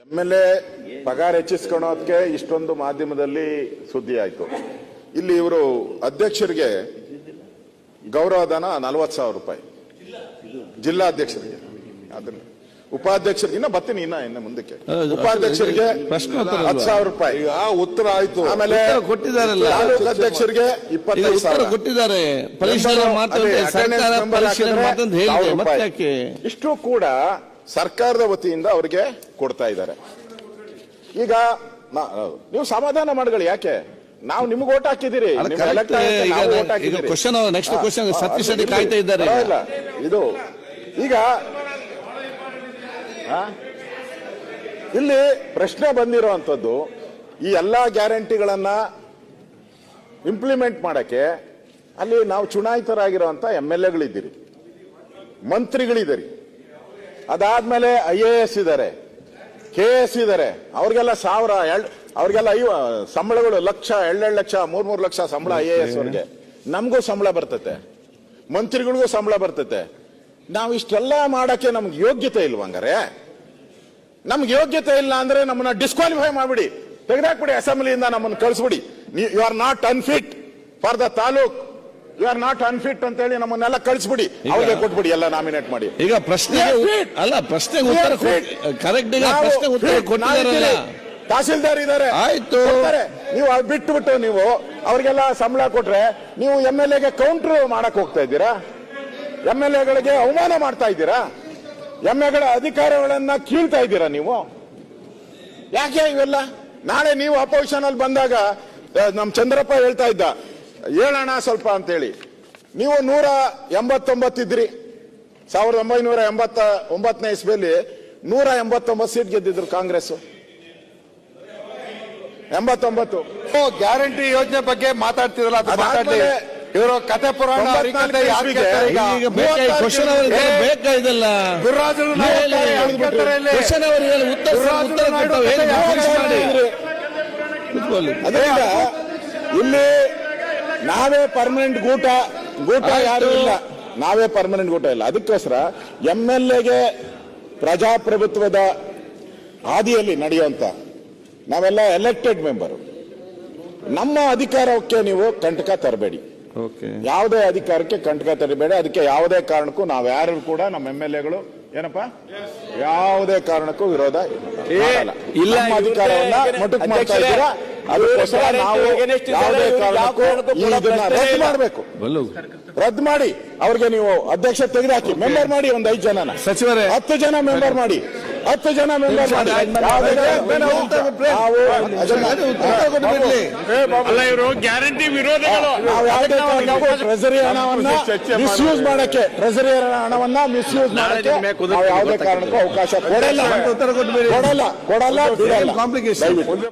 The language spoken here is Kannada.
ಎಂ ಎಲ್ ಎ ಪಗಾರ ಹೆಚ್ಚಿಸ್ಕೊಳೋದಕ್ಕೆ ಇಷ್ಟೊಂದು ಮಾಧ್ಯಮದಲ್ಲಿ ಸುದ್ದಿ ಆಯ್ತು ಇಲ್ಲಿ ಇವರು ಅಧ್ಯಕ್ಷರಿಗೆ ಗೌರವಧನ ನಲವತ್ತು ಸಾವಿರ ರೂಪಾಯಿ. ಜಿಲ್ಲಾ ಅಧ್ಯಕ್ಷರಿಗೆ ಅದನ್ನ ಉಪಾಧ್ಯಕ್ಷರಿಗೆ ಇನ್ನ ಬರ್ತೀನಿ ಇನ್ನ ಇನ್ನ ಮುಂದಕ್ಕೆ. ಉಪಾಧ್ಯಕ್ಷರಿಗೆ? ಹತ್ತು ಸಾವಿರ ರೂಪಾಯಿ. ಆ ಉತ್ತರ ಆಯ್ತು. ಆಮೇಲೆ ಉತ್ತರ ಕೊಟ್ಟಿದ್ದಾರಲ್ಲ. ತಾಲೂಕು ಅಧ್ಯಕ್ಷರಿಗೆ ಇಪ್ಪತ್ತೈದು ಸಾವಿರ. ಕೊಟ್ಟಿದ್ದಾರೆ. ಪರಿಶೀಲನೆ ಅದೇ ಮಾತಂತೆ ಸರ್ಕಾರ number ಪರಿಶೀಲನೆ ಹಾಕಿದ್ರೆ ಹೇಳಿದೆ ಮತ್ತೆ ಯಾಕೆ? ಇಷ್ಟು ಕೂಡ ಸರ್ಕಾರದ ವತಿಯಿಂದ ಅವರಿಗೆ ಕೊಡ್ತಾ ಇದ್ದಾರೆ. ಈಗ ನೀವು ಸಮಾಧಾನ ಮಾಡ್ಕೊಳ್ಳಿ ಯಾಕೆ? ನಾವು ನಿಮ್ಗೆ ಓಟ್ ಹಾಕಿದ್ದೀರಿ. ಅಲ್ಲ, ನಿಮ್ಗೆ correct. elect ಆಗಕ್ಕೆ ಈಗ ನಾವು ನಾನು- vote ಹಾಕಿದ್ದೀರಿ. ಈಗ question ಅವ್ರು- next ಹಾ, question ಹಾ, ಸತೀಶ್ ಅದು ರೆಡ್ಡಿ ಇರ್ಲಿ. ಕಾಯ್ತಾ ಇದ್ದಾರೆ. ಇದು ಈಗ ಇಲ್ಲಿ ಪ್ರಶ್ನೆ ಬಂದಿರುವಂತದ್ದು ಈ ಎಲ್ಲಾ ಗ್ಯಾರಂಟಿಗಳನ್ನ ಇಂಪ್ಲಿಮೆಂಟ್ ಮಾಡಕ್ಕೆ ಅಲ್ಲಿ ನಾವು ಚುನಾಯಿತರಾಗಿರುವಂತ ಎಂ ಎಲ್ ಎಗಳಿದ್ದೀರಿ. ಮಂತ್ರಿಗಳಿದ್ದೀರಿ. ಅದಾದ್ಮೇಲೆ ಐ ಎ ಎಸ್ ಇದ್ದಾರೆ ಕೆ ಎಸ್ ಇದ್ದಾರೆ ಅವ್ರಿಗೆಲ್ಲ ಸಾವಿರ ಎರಡು ಅವ್ರಿಗೆಲ್ಲ ಐವ ಸಂಬಳಗಳು ಲಕ್ಷ ಎರಡೆರಡು ಲಕ್ಷ ಮೂರ್ ಮೂರು ಲಕ್ಷ ಸಂಬಳ ಐ ಎ ಎಸ್ ಅವ್ರಿಗೆ. ನಮಗೂ ಸಂಬಳ ಬರ್ತತೆ. ಮಂತ್ರಿಗಳಿಗೂ ಸಂಬಳ ಬರ್ತತೆ. ನಾವು ಇಷ್ಟೆಲ್ಲ ಮಾಡಕ್ಕೆ ನಮ್ಗೆ ಯೋಗ್ಯತೆ ಇಲ್ವ ಹಂಗಾರೆ? ನಮ್ಗೆ ಯೋಗ್ಯತೆ ಇಲ್ಲ ಅಂದ್ರೆ ನಮ್ಮನ್ನ ಡಿಸ್ಕ್ವಾಲಿಫೈ ಮಾಡ್ಬಿಡಿ. ತೆಗೆದಾಕ್ಬಿಡಿ ಅಸೆಂಬ್ಲಿಯಿಂದ ನಮ್ಮನ್ನು ಕಳಿಸ್ಬಿಡಿ. You are not unfit for the taluk you are not unfit ಅಂತ ಹೇಳಿ ನಮ್ಮನ್ನೆಲ್ಲ ಕಳಿಸ್ಬಿಡಿ. ಅವ್ರಿಗೆ ಕೊಟ್ಬಿಡಿ ಎಲ್ಲ ನಾಮಿನೇಟ್ ಮಾಡಿ. ಈಗ ಪ್ರಶ್ನೆಗೆ ಉ- ಅಲ್ಲ ಪ್ರಶ್ನೆಗೆ ಉತ್ತರ. ಕರೆಕ್ಟ್ ಈಗ ನಾವು ಪ್ರಶ್ನೆಗೆ ಉತ್ತರ fit. ಕೊಟ್ಟಿದ್ದಾರಲ್ಲ. ತಹಸೀಲ್ದಾರ್ ಇದ್ದಾರೆ. ಆಯ್ತು. ನೀವು ಅದ್ ಬಿಟ್ಬಿಟ್ಟು ನೀವು ಅವ್ರಿಗೆಲ್ಲ ಸಂಬಳ ಕೊಟ್ರೆ ನೀವು ಎಂ ಎಲ್ ಎಗೆ ಕೌಂಟರ್ ಮಾಡಕ್ ಹೋಗ್ತಾ ಇದ್ದೀರಾ? ಎಂ ಎಲ್ ಎಗಳಿಗೆ ಅವಮಾನ ಮಾಡ್ತಾ ಇದ್ದೀರಾ? ಎಂ ಎಗಳ ಅಧಿಕಾರಗಳನ್ನ ಕೀಳ್ತಾ ಇದ್ದೀರಾ ನೀವು? ಯಾಕೆ ಇವೆಲ್ಲ? ನಾಳೆ ನೀವು ಅಪೋಸಿಷನ್ ಅಲ್ಲಿ ಬಂದಾಗ ಆ, ನಮ್ ಚಂದ್ರಪ್ಪ ಹೇಳ್ತಾ ಇದ್ದ ಹೇಳೋಣ ಸ್ವಲ್ಪ ಅಂತೇಳಿ. ನೀವು ನೂರ ಎಂಬತ್ತೊಂಬತ್ತಿದ್ರಿ ಸಾವಿರದ ಒಂಬೈನೂರ ಎಂಬತ್ತ ಒಂಬತ್ತನೇ ಇಸ್ವಿಯಲ್ಲಿ ನೂರ ಎಂಬತ್ತೊಂಬತ್ತು ಸೀಟ್ ಗೆದ್ದಿದ್ರು ಕಾಂಗ್ರೆಸ್ ಎಂಬತ್ತೊಂಬತ್ತು. ಗ್ಯಾರಂಟಿ ಯೋಜನೆ ಬಗ್ಗೆ ಮಾತಾಡ್ತಿರಲ್ಲ ಇವರು ಕತೆ ಪುರಾಣ ಇಲ್ಲಿ? ನಾವೇ ಪರ್ಮನೆಂಟ್ ಗೂಟ ಗೂಟ ಯಾರು ಇಲ್ಲ. ನಾವೇ ಪರ್ಮನೆಂಟ್ ಗೂಟ ಇಲ್ಲ. ಅದಕ್ಕೋಸ್ಕರ ಎಂ ಎಲ್ ಎಗೆ ಪ್ರಜಾಪ್ರಭುತ್ವದ ಹಾದಿಯಲ್ಲಿ ನಡೆಯುವಂತ ನಾವೆಲ್ಲ ಎಲೆಕ್ಟೆಡ್ ಮೆಂಬರು ನಮ್ಮ ಅಧಿಕಾರಕ್ಕೆ ನೀವು ಕಂಟಕ ತರಬೇಡಿ. ಯಾವುದೇ ಅಧಿಕಾರಕ್ಕೆ ಕಂಟಕ ತರಬೇಡಿ. ಅದಕ್ಕೆ ಯಾವುದೇ ಕಾರಣಕ್ಕೂ ನಾವು ಯಾರು ಕೂಡ ನಮ್ಮ ಎಂ ಎಲ್ ಎಗಳು ಏನಪ್ಪಾ? ಯಾವುದೇ ಕಾರಣಕ್ಕೂ ವಿರೋಧ. ಇಲ್ಲ, ಅಧಿಕಾರವನ್ನ ಮೊಟಕು ಮಾಡ್ತಾ ಇದ್ದೀರಾ? ರದ್ದು ಮಾಡಬೇಕು. ರದ್ದು ಮಾಡಿ. ಅವ್ರಿಗೆ ನೀವು ಅಧ್ಯಕ್ಷ ತೆಗೆದಾಕಿ ಮೆಂಬರ್ ಮಾಡಿ ಒಂದ್ ಐದು ಜನ ಸಚಿವರೇ. ಹತ್ತು ಜನ ಮೆಂಬರ್ ಮಾಡಿ. ಹತ್ತು ಜನ ಮೆಂಬರ್ ಮಾಡಿ. ಇವರು ಗ್ಯಾರಂಟಿ ವಿರೋಧಿಗಳು. ಟ್ರೆಸರಿ ಹಣವನ್ನ ಮಿಸ್ಯೂಸ್ ಮಾಡಕ್ಕೆ ಟ್ರೆಸರಿ ಹಣವನ್ನ ಮಿಸ್ಯೂಸ್ ಮಾಡಕ್ಕೆ ನಾವು ಯಾವುದೇ ಕಾರಣಕ್ಕೂ ಅವಕಾಶ ಕೊಡಲ್ಲ. ಕೊಡಲ್ಲ ಕೊಡಲ್ಲ ಕಾಂಪ್ಲಿಕೇಶನ್